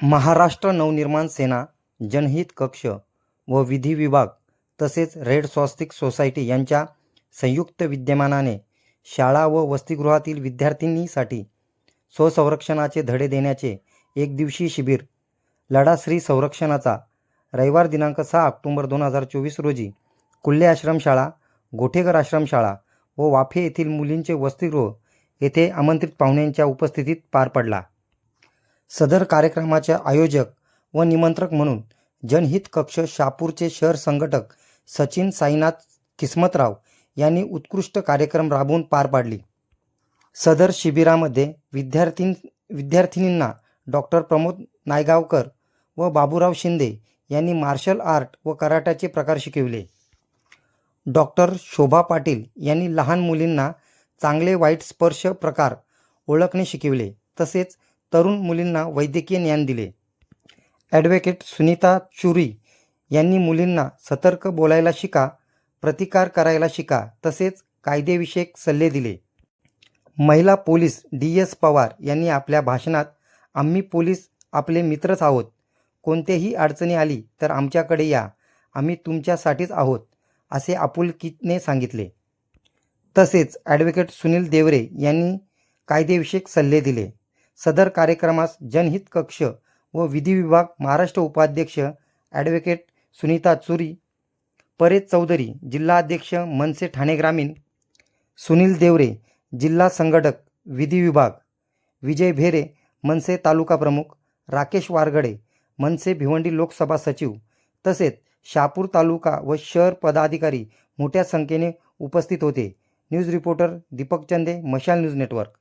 महाराष्ट्र नवनिर्माण सेना जनहित कक्ष व विधी विभाग तसेच रेड स्वस्तिक सोसायटी यांच्या संयुक्त विद्यमानाने शाळा व वसतिगृहातील विद्यार्थिनीसाठी स्वसंरक्षणाचे धडे देण्याचे एकदिवसीय शिबिर लढा श्री संरक्षणाचा रविवार दिनांक सहा ऑक्टोंबर दोन हजार चोवीस रोजी कुल्ले आश्रमशाळा गोठेकर आश्रमशाळा व वाफे येथील मुलींचे वसतिगृह येथे आमंत्रित पाहुण्यांच्या उपस्थितीत पार पडला. सदर कार्यक्रमाचे आयोजक व निमंत्रक म्हणून जनहित कक्ष शापूरचे शहर संघटक सचिन साईनाथ किस्मतराव यांनी उत्कृष्ट कार्यक्रम राबवून पार पाडली. सदर शिबिरामध्ये विद्यार्थी विद्यार्थिनींना डॉक्टर प्रमोद नायगावकर व बाबूराव शिंदे यांनी मार्शल आर्ट व कराट्याचे प्रकार शिकविले. डॉक्टर शोभा पाटील यांनी लहान मुलींना चांगले वाईट स्पर्श प्रकार ओळखणे शिकविले. तसेच तरुण मुलींना वैद्यकीय ज्ञान दिले. ॲडव्होकेट सुनीता चुरी यांनी मुलींना सतर्क बोलायला शिका प्रतिकार करायला शिका तसेच कायदेविषयक सल्ले दिले. महिला पोलीस डी एस पवार यांनी आपल्या भाषणात आम्ही पोलीस आपले मित्रच आहोत. कोणतेही अडचणी आली तर आमच्याकडे या. आम्ही तुमच्यासाठीच आहोत असे आपुलकीने सांगितले. तसेच ॲडव्होकेट सुनील देवरे यांनी कायदेविषयक सल्ले दिले. सदर कार्यक्रमास जनहित कक्ष व विधी विभाग महाराष्ट्र उपाध्यक्ष ॲडव्होकेट सुनीता चुरी परेश चौधरी जिल्हाध्यक्ष मनसे ठाणे ग्रामीण सुनील देवरे जिल्हा संघटक विधी विभाग विजय भेरे मनसे तालुका प्रमुख राकेश वारगडे मनसे भिवंडी लोकसभा सचिव तसेच शापूर तालुका व शहर पदाधिकारी मोठ्या संख्येने उपस्थित होते. न्यूज रिपोर्टर दीपक चंदे मशाल न्यूज नेटवर्क.